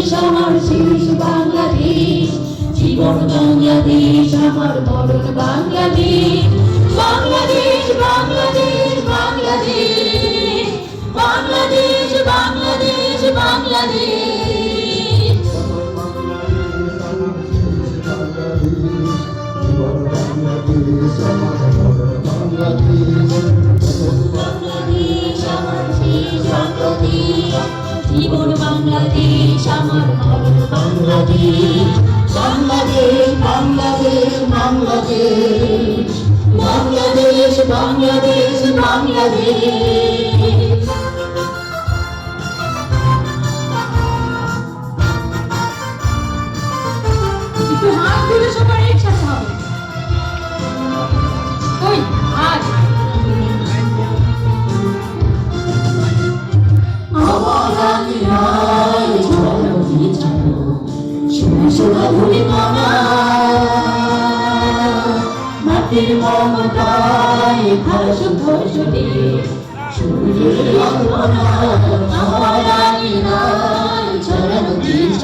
বাংলাদেশ আমার শীর্ষ বাংলাদেশ। জীবন বাংলাদেশ আমার বাংলাদেশ বাংলাদেশ। জীবন বাংলাদেশ, আমার বাংলাদেশ। বাংলাদেশ বাংলাদেশ বাংলাদেশ। বাংলাদেশ বাংলাদেশ বাংলাদেশ। একটু একসাথে হবে। ওই, হাত। জন্মভূমি মাটির মমতায় ভাস ধসটি সূর্যের ছড়ানো দিচ্ছ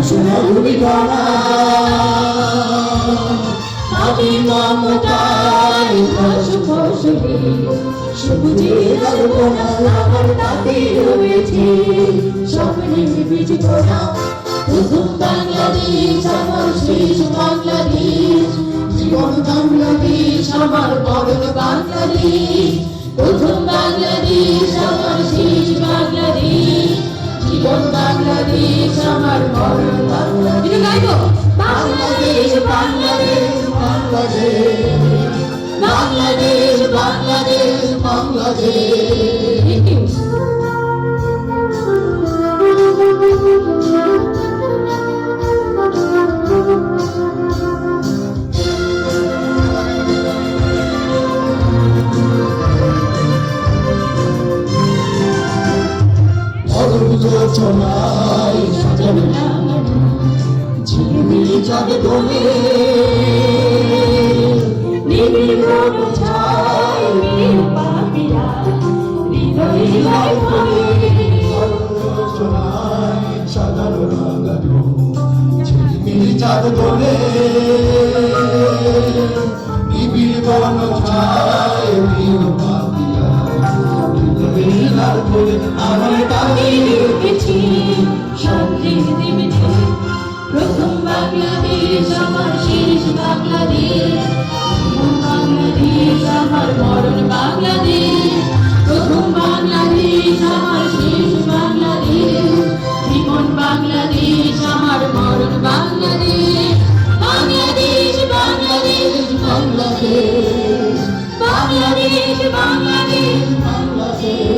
সোনাভূমি মাটির মমতায় ভাস ধসটি সবুজের কল্পনা আমার প্রথম বাংলাদেশ আমার শেষ বাংলাদেশ। জীবন বাংলাদেশ আমার বাংলাদেশ। প্রথম বাংলাদেশ আমার শেষ বাংলাদেশ। জীবন বাংলাদেশ আমার বাংলাদেশ। বাংলাদেশ বাংলাদেশ বাংলাদেশ। বাংলাদেশ বাংলাদেশ বাংলাদেশ। সূচনায় সাজাবে ঝিলমিল যাবে দোলে নিবিড় ছায় পাপিরা হৃদয় ভরে সূচনায় সাজানো রাগানো ঝিলমিল আমার উঠেছি সন্দেশ দেবেছি প্রথম বাংলাদেশ, আমার শেষ বাংলাদেশ। বাংলাদেশ, আমার মরণ বাংলাদেশ। প্রথম বাংলাদেশ, আমার শেষ বাংলাদেশ। জীবন বাংলাদেশ, আমার মরণ বাংলাদেশ। বাংলাদেশ বাংলাদেশ বাংলাদেশ। বাংলাদেশ বাংলাদেশ বাংলাদেশ।